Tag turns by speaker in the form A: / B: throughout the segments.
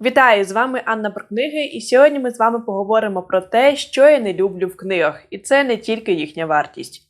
A: Вітаю з вами Анна про книги, і сьогодні ми з вами поговоримо про те, що я не люблю в книгах, і це не тільки їхня вартість.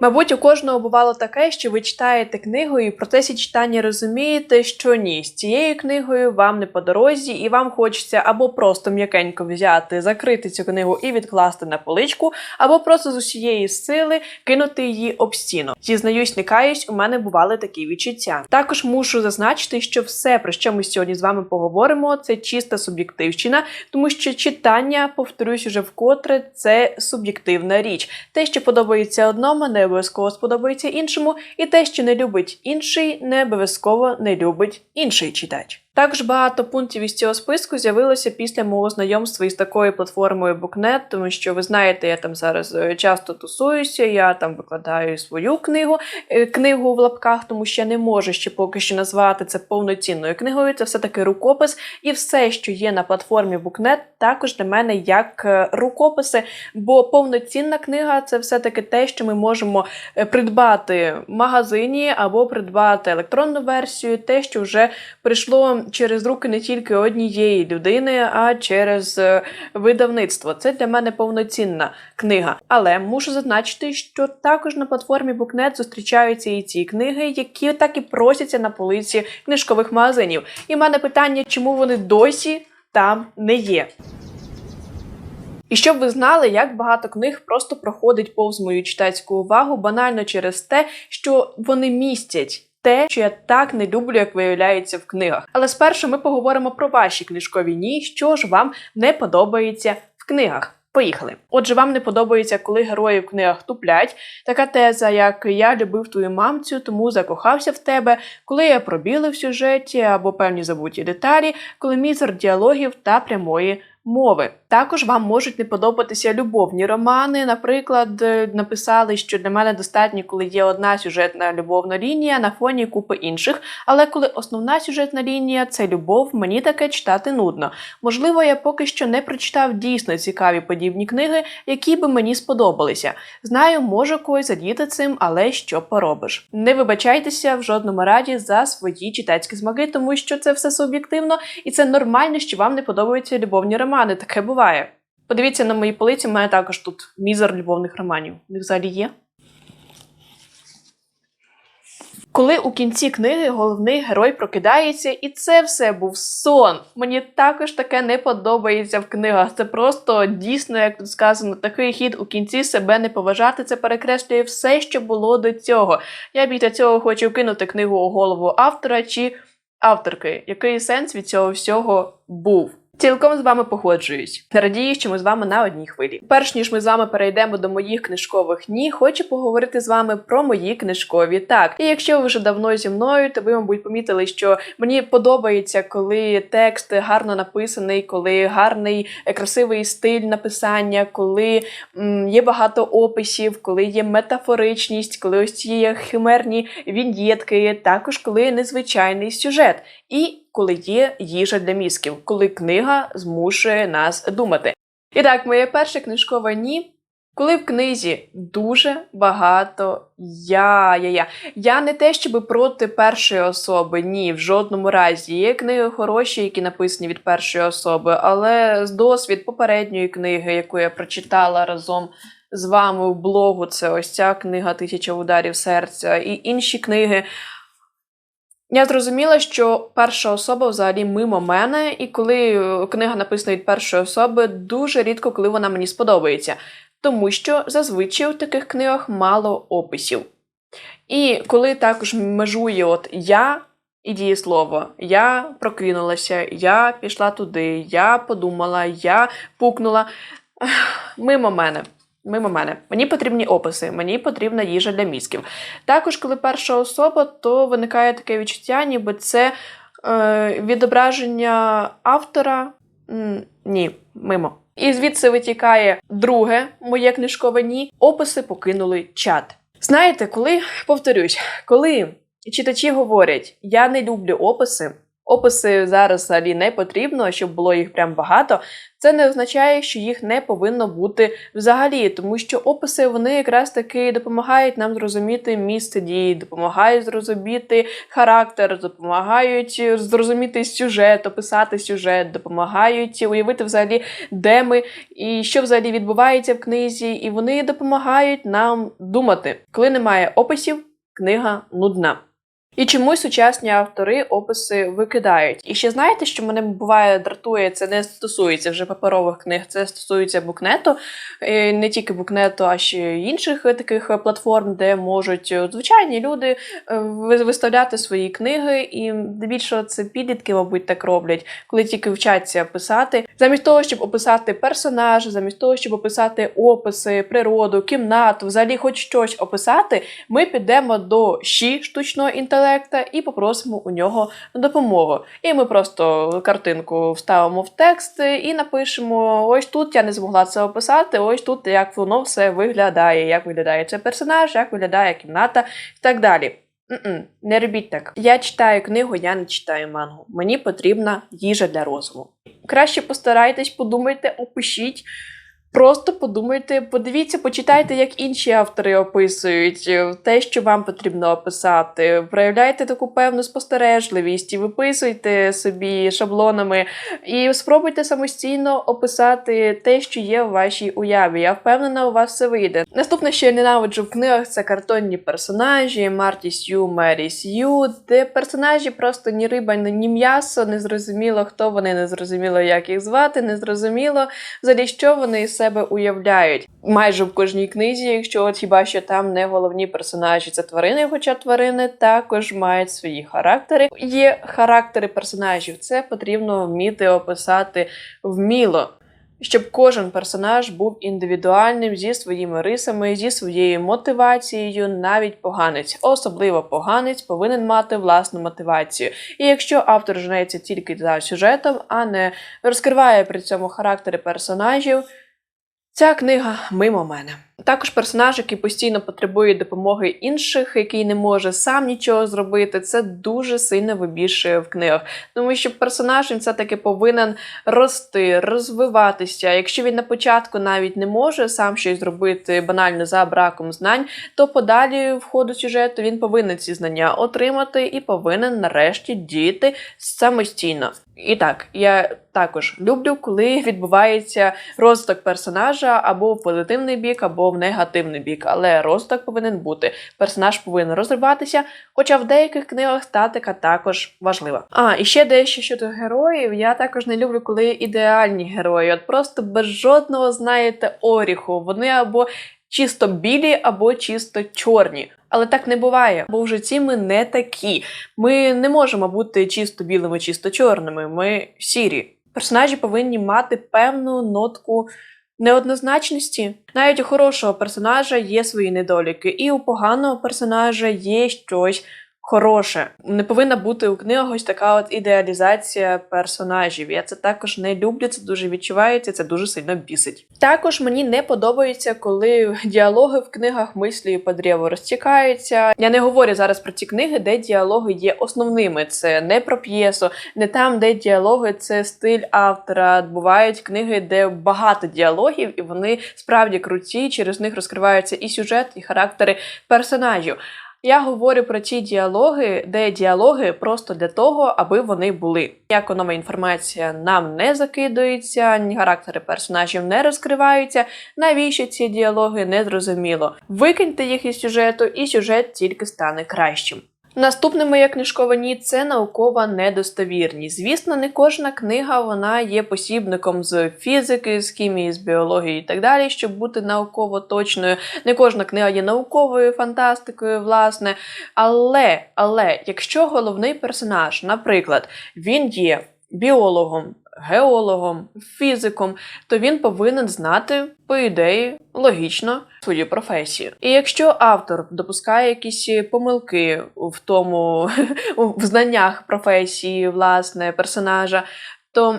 A: Мабуть, у кожного бувало таке, що ви читаєте книгу і в процесі читання розумієте, що ні, з цією книгою вам не по дорозі, і вам хочеться або просто м'якенько взяти, закрити цю книгу і відкласти на поличку, або просто з усієї сили кинути її об стіну. Зізнаюсь, не каюсь, у мене бували такі відчуття. Також мушу зазначити, що все, про що ми сьогодні з вами поговоримо, це чиста суб'єктивщина, тому що читання, повторюсь уже вкотре, це суб'єктивна річ. Те, що подобається одному, не обов'язково сподобається іншому, і те, що не любить інший, не обов'язково не любить інший читач. Також багато пунктів із цього списку з'явилося після мого знайомства із такою платформою Booknet, тому що ви знаєте, я там зараз е, часто тусуюся, я там викладаю свою книгу, е, книгу в лапках, тому що я не можу ще поки що назвати це повноцінною книгою. Це все-таки рукопис, і все, що є на платформі Booknet, також для мене як е, рукописи, бо повноцінна книга це все-таки те, що ми можемо придбати в магазині або придбати електронну версію, те, що вже прийшло через руки не тільки однієї людини, а через е, видавництво. Це для мене повноцінна книга. Але мушу зазначити, що також на платформі Booknet зустрічаються і ці книги, які так і просяться на полиці книжкових магазинів. І в мене питання, чому вони досі там не є. І щоб ви знали, як багато книг просто проходить повз мою читацьку увагу, банально через те, що вони містять. Те, що я так не люблю, як виявляється в книгах. Але спершу ми поговоримо про ваші книжкові ні, що ж вам не подобається в книгах. Поїхали. Отже, вам не подобається, коли герої в книгах туплять. Така теза, як я любив твою мамцю, тому закохався в тебе, коли я пробіли в сюжеті або певні забуті деталі, коли мізер діалогів та прямої мови. Також вам можуть не подобатися любовні романи. Наприклад, е, написали, що для мене достатньо, коли є одна сюжетна любовна лінія на фоні купи інших. Але коли основна сюжетна лінія це любов, мені таке читати нудно. Можливо, я поки що не прочитав дійсно цікаві подібні книги, які би мені сподобалися. Знаю, може когось задіти цим, але що поробиш. Не вибачайтеся в жодному раді за свої читацькі змаги, тому що це все суб'єктивно, і це нормально, що вам не подобаються любовні романи. Таке буває. Подивіться на мої полиці, у мене також тут мізер любовних романів. Вони взагалі є. Коли у кінці книги головний герой прокидається, і це все був сон. Мені також таке не подобається в книгах. Це просто дійсно, як тут сказано, такий хід у кінці себе не поважати. Це перекреслює все, що було до цього. Я після цього хочу кинути книгу у голову автора чи авторки. Який сенс від цього всього був? Цілком з вами погоджуюсь. Радію, що ми з вами на одній хвилі. Перш ніж ми з вами перейдемо до моїх книжкових ні, хочу поговорити з вами про мої книжкові так. І якщо ви вже давно зі мною, то ви, мабуть, помітили, що мені подобається, коли текст гарно написаний, коли гарний е, красивий стиль написання, коли м, є багато описів, коли є метафоричність, коли ось ці химерні віньєтки, також коли незвичайний сюжет. І коли є їжа для мізків, коли книга змушує нас думати. І так, моє перше книжкове ні. Коли в книзі дуже багато я, я, я. Я не те, щоб проти першої особи, ні, в жодному разі. Є книги хороші, які написані від першої особи, але з досвід попередньої книги, яку я прочитала разом з вами в блогу, це ось ця книга Тисяча ударів серця і інші книги. Я зрозуміла, що перша особа взагалі мимо мене, і коли е, книга написана від першої особи, дуже рідко, коли вона мені сподобається. Тому що зазвичай у таких книгах мало описів. І коли також межує от я і дієслово, я прокинулася, я пішла туди, я подумала, я пукнула мимо мене. Мимо мене. Мені потрібні описи, мені потрібна їжа для мізків. Також, коли перша особа, то виникає таке відчуття, ніби це е, відображення автора. Ні, мимо. І звідси витікає друге моє книжкове ні. Описи покинули чат. Знаєте, коли повторюсь, коли читачі говорять, я не люблю описи. Описи зараз взагалі не потрібно, щоб було їх прям багато. Це не означає, що їх не повинно бути взагалі, тому що описи вони якраз таки допомагають нам зрозуміти місце дії, допомагають зрозуміти характер, допомагають зрозуміти сюжет, описати сюжет, допомагають уявити взагалі, де ми і що взагалі відбувається в книзі, і вони допомагають нам думати. Коли немає описів, книга нудна. І чомусь сучасні автори описи викидають. І ще знаєте, що мене буває дратує, це не стосується вже паперових книг, це стосується букнету, І не тільки букнету, а ще інших таких платформ, де можуть е, звичайні люди е, виставляти свої книги. І здебільшого це підлітки, мабуть, так роблять, коли тільки вчаться писати. Замість того, щоб описати персонажа, замість того, щоб описати описи, природу, кімнату, взагалі хоч щось описати, ми підемо до щі штучного інтелекту і попросимо у нього допомогу. І ми просто картинку вставимо в текст і напишемо: ось тут я не змогла це описати, ось тут як воно все виглядає, як виглядає цей персонаж, як виглядає кімната і так далі. М-м, не робіть так. Я читаю книгу, я не читаю мангу. Мені потрібна їжа для розуму. Краще постарайтесь, подумайте, опишіть. Просто подумайте, подивіться, почитайте, як інші автори описують е, те, що вам потрібно описати. Проявляйте таку певну спостережливість і виписуйте собі шаблонами, і спробуйте самостійно описати те, що є в вашій уяві. Я впевнена, у вас все вийде. Наступне, що я ненавиджу в книгах, це картонні персонажі, Марті Сью, Мері Сью, де персонажі просто ні риба, ні м'ясо, не зрозуміло, хто вони, не зрозуміло, як їх звати, не зрозуміло, взагалі, що вони себе уявляють. Майже в кожній книзі, якщо от хіба що там не головні персонажі, це тварини, хоча тварини також мають свої характери. Є характери персонажів, це потрібно вміти описати вміло. Щоб кожен персонаж був індивідуальним зі своїми рисами, зі своєю мотивацією, навіть поганець, особливо поганець, повинен мати власну мотивацію. І якщо автор женеться тільки за сюжетом, а не розкриває при цьому характери персонажів, Ця книга мимо мене. Також персонаж, який постійно потребує допомоги інших, який не може сам нічого зробити, це дуже сильно вибільшує в книгах. Тому що персонаж він все-таки повинен рости, розвиватися. Якщо він на початку навіть не може сам щось зробити банально за браком знань, то подалі в ходу сюжету він повинен ці знання отримати і повинен нарешті діяти самостійно. І так, я також люблю, коли відбувається розвиток персонажа або в позитивний бік, або в негативний бік. Але розвиток повинен бути. Персонаж повинен розвиватися, хоча в деяких книгах статика також важлива. А, і ще дещо щодо героїв. Я також не люблю, коли ідеальні герої. От просто без жодного, знаєте, оріху. Вони або чисто білі, або чисто чорні. Але так не буває, бо в житті ми не такі. Ми не можемо бути чисто білими, чисто чорними. Ми сірі. Персонажі повинні мати певну нотку неоднозначності. Навіть у хорошого персонажа є свої недоліки, і у поганого персонажа є щось хороше. Не повинна бути у книгах ось така от ідеалізація персонажів. Я це також не люблю, це дуже відчувається, це дуже сильно бісить. Також мені не подобається, коли діалоги в книгах мислі по древу розтікаються. Я не говорю зараз про ті книги, де діалоги є основними. Це не про п'єсу, не там, де діалоги це стиль автора. Бувають книги, де багато діалогів, і вони справді круті. Через них розкривається і сюжет, і характери персонажів. Я говорю про ті діалоги, де діалоги просто для того, аби вони були. Ніяка нова інформація нам не закидується, ні характери персонажів не розкриваються. Навіщо ці діалоги не зрозуміло. Викиньте їх із сюжету, і сюжет тільки стане кращим. Наступне моє книжкове ні це наукова недостовірність. Звісно, не кожна книга вона є посібником з фізики, з хімії, з біології і так далі, щоб бути науково точною. Не кожна книга є науковою фантастикою, власне. Але, але якщо головний персонаж, наприклад, він є біологом, геологом, фізиком, то він повинен знати, по ідеї, логічно свою професію. І якщо автор допускає якісь помилки в тому в знаннях професії, власне, персонажа, то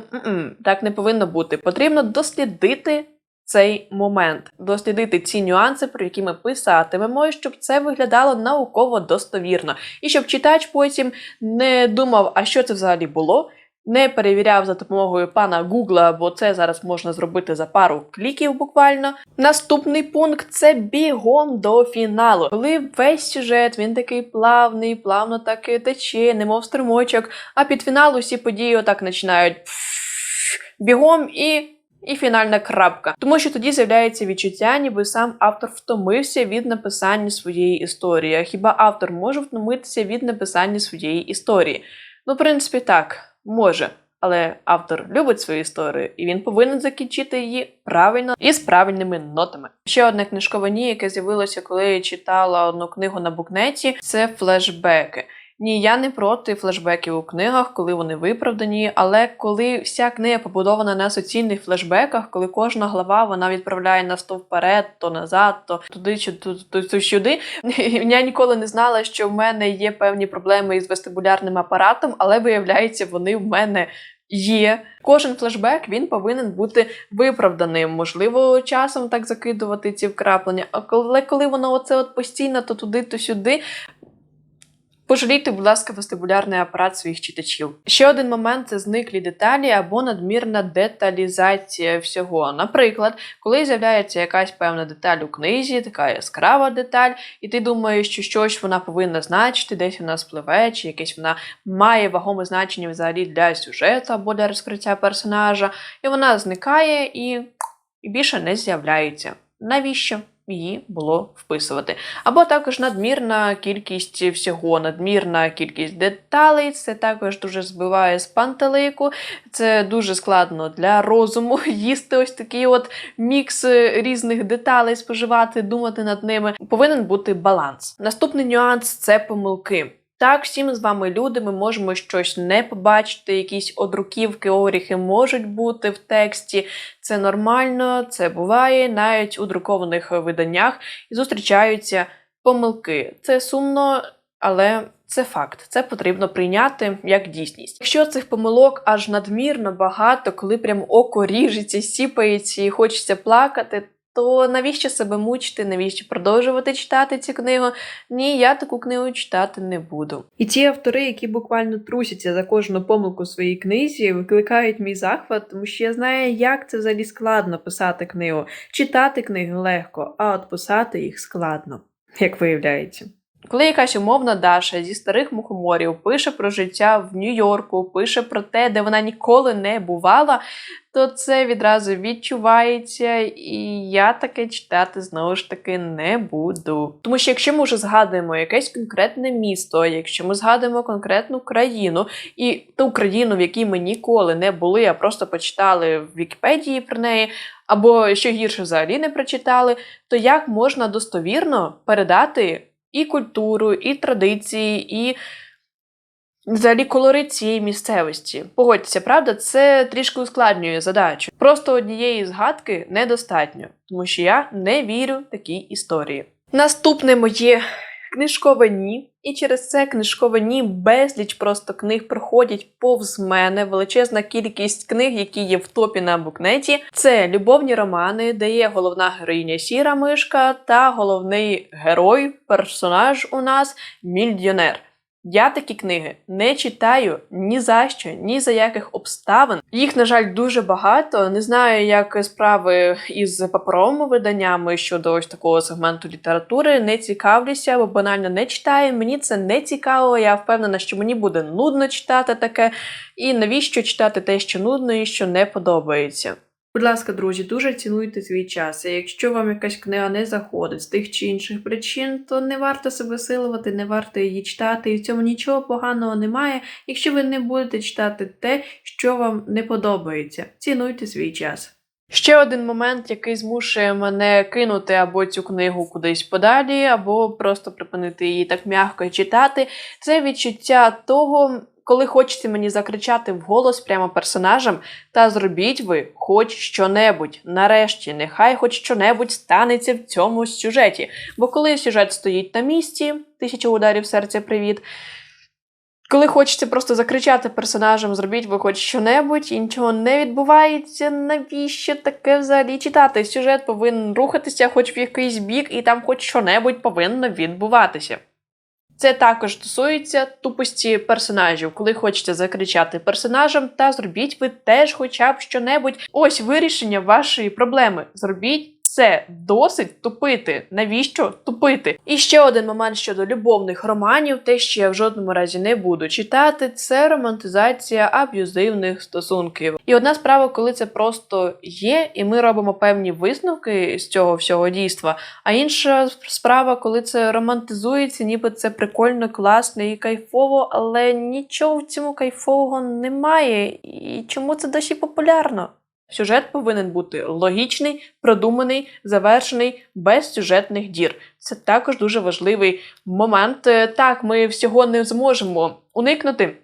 A: так не повинно бути. Потрібно дослідити цей момент, дослідити ці нюанси, про які ми писатимемо, щоб це виглядало науково достовірно, і щоб читач потім не думав, а що це взагалі було. Не перевіряв за допомогою пана Гугла, бо це зараз можна зробити за пару кліків буквально. Наступний пункт це бігом до фіналу. Коли весь сюжет він такий плавний, плавно так і тече, немов струмочок, а під фінал усі події отак починають бігом і. І фінальна крапка, тому що тоді з'являється відчуття, ніби сам автор втомився від написання своєї історії. А хіба автор може втомитися від написання своєї історії? Ну, в принципі, так, може. Але автор любить свою історію, і він повинен закінчити її правильно і з правильними нотами. Ще одне книжкове ні, яке з'явилося, коли я читала одну книгу на букнеті, це флешбеки. Ні, я не проти флешбеків у книгах, коли вони виправдані, але коли вся книга побудована на суцільних флешбеках, коли кожна глава вона відправляє нас то вперед, то назад, то туди чи то, то, то сюди. Я ніколи не знала, що в мене є певні проблеми із вестибулярним апаратом, але виявляється, вони в мене. Є кожен флешбек він повинен бути виправданим. Можливо, часом так закидувати ці вкраплення. А коли коли воно оце от постійно, то туди, то сюди, Пожалійте, будь ласка, вестибулярний апарат своїх читачів. Ще один момент це зниклі деталі або надмірна деталізація всього. Наприклад, коли з'являється якась певна деталь у книзі, така яскрава деталь, і ти думаєш, що щось вона повинна значити, десь вона спливе, чи якесь вона має вагоме значення взагалі для сюжету або для розкриття персонажа, і вона зникає і, і більше не з'являється. Навіщо? Її було вписувати. Або також надмірна кількість всього, надмірна кількість деталей. Це також дуже збиває з пантелику. Це дуже складно для розуму їсти ось такий от мікс різних деталей, споживати, думати над ними. Повинен бути баланс. Наступний нюанс це помилки. Так, всім з вами люди, ми можемо щось не побачити, якісь одруківки, оріхи можуть бути в тексті. Це нормально, це буває навіть у друкованих виданнях і зустрічаються помилки. Це сумно, але це факт. Це потрібно прийняти як дійсність. Якщо цих помилок аж надмірно багато, коли прям око ріжеться, сіпається і хочеться плакати то навіщо себе мучити, навіщо продовжувати читати цю книгу? Ні, я таку книгу читати не буду. І ті автори, які буквально трусяться за кожну помилку в своїй книзі, викликають мій захват, тому що я знаю, як це взагалі складно писати книгу. Читати книги легко, а от писати їх складно, як виявляється. Коли якась умовна Даша зі старих мухоморів пише про життя в Нью-Йорку, пише про те, де вона ніколи не бувала, то це відразу відчувається, і я таке читати знову ж таки не буду. Тому що якщо ми вже згадуємо якесь конкретне місто, якщо ми згадуємо конкретну країну і ту країну, в якій ми ніколи не були, а просто почитали в Вікіпедії про неї. Або що гірше взагалі не прочитали, то як можна достовірно передати і культуру, і традиції, і взагалі колорит цієї місцевості. Погодьтеся, правда, це трішки ускладнює задачу. Просто однієї згадки недостатньо, тому що я не вірю такій історії. Наступне моє книжкове ні. І через це книжкове ні безліч просто книг проходять повз мене. Величезна кількість книг, які є в топі на букнеті. Це любовні романи, де є головна героїня Сіра Мишка та головний герой, персонаж у нас мільйонер. Я такі книги не читаю ні за що, ні за яких обставин. Їх, на жаль, дуже багато. Не знаю, як справи із паперовими виданнями щодо ось такого сегменту літератури. Не цікавлюся, бо банально не читаю. Мені це не цікаво. Я впевнена, що мені буде нудно читати таке. І навіщо читати те, що нудно і що не подобається. Будь ласка, друзі, дуже цінуйте свій час. І якщо вам якась книга не заходить з тих чи інших причин, то не варто себе силувати, не варто її читати, і в цьому нічого поганого немає, якщо ви не будете читати те, що вам не подобається. Цінуйте свій час. Ще один момент, який змушує мене кинути або цю книгу кудись подалі, або просто припинити її так м'яко читати, це відчуття того, коли хочеться мені закричати вголос прямо персонажам, та зробіть ви хоч що-небудь. Нарешті, нехай хоч що-небудь станеться в цьому сюжеті. Бо коли сюжет стоїть на місці, тисяча ударів серця, привіт. Коли хочеться просто закричати персонажам, зробіть ви хоч що-небудь, і нічого не відбувається. Навіщо таке взагалі читати? Сюжет повинен рухатися хоч в якийсь бік, і там хоч що-небудь повинно відбуватися. Це також стосується тупості персонажів, коли хочете закричати персонажам, та зробіть ви теж хоча б що-небудь. Ось вирішення вашої проблеми. Зробіть це досить тупити. Навіщо тупити? І ще один момент щодо любовних романів, те, що я в жодному разі не буду читати, це романтизація аб'юзивних стосунків. І одна справа, коли це просто є, і ми робимо певні висновки з цього всього дійства. А інша справа, коли це романтизується, ніби це прикольно, класно і кайфово, але нічого в цьому кайфового немає. І чому це досі популярно? Сюжет повинен бути логічний, продуманий, завершений, без сюжетних дір. Це також дуже важливий момент. Е, Так, ми всього не зможемо уникнути.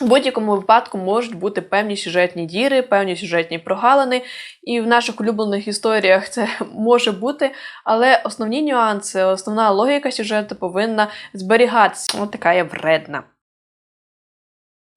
A: В будь-якому випадку можуть бути певні сюжетні діри, певні сюжетні прогалини, і в наших улюблених історіях це може бути, але основні нюанси, основна логіка сюжету повинна зберігатися. Ось така я вредна.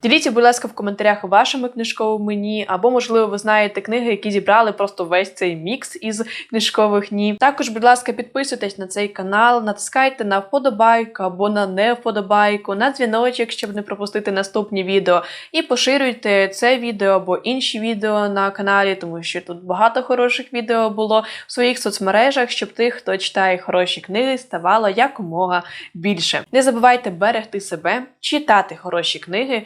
A: Діліться, будь ласка, в коментарях вашими книжковими ні, або, можливо, ви знаєте книги, які зібрали просто весь цей мікс із книжкових ні. Також, будь ласка, підписуйтесь на цей канал, натискайте на вподобайку або на не вподобайку, на дзвіночок, щоб не пропустити наступні відео. І поширюйте це відео або інші відео на каналі, тому що тут багато хороших відео було в своїх соцмережах, щоб тих, хто читає хороші книги, ставало якомога більше. Не забувайте берегти себе, читати хороші книги.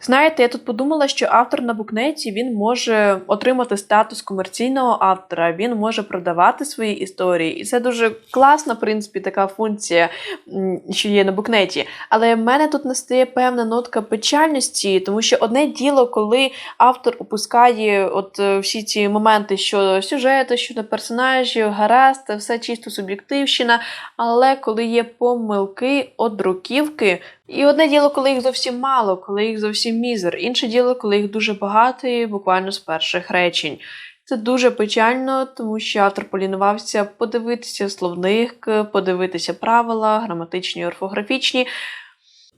A: Знаєте, я тут подумала, що автор на букнеті він може отримати статус комерційного автора, він може продавати свої історії, і це дуже класна, в принципі, така функція, що є на букнеті. Але в мене тут настає певна нотка печальності, тому що одне діло, коли автор опускає от е, всі ці моменти щодо сюжету, щодо персонажів, гаразд, все чисто суб'єктивщина. Але коли є помилки от друківки, і одне діло, коли їх зовсім мало, коли їх зовсім мізер. Інше діло, коли їх дуже багато і буквально з перших речень. Це дуже печально, тому що автор полінувався подивитися словник, подивитися правила, граматичні, орфографічні.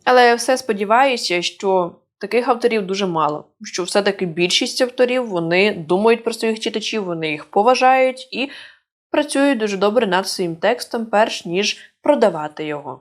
A: Але я все сподіваюся, що таких авторів дуже мало. Що все-таки більшість авторів вони думають про своїх читачів, вони їх поважають і працюють дуже добре над своїм текстом, перш ніж продавати його.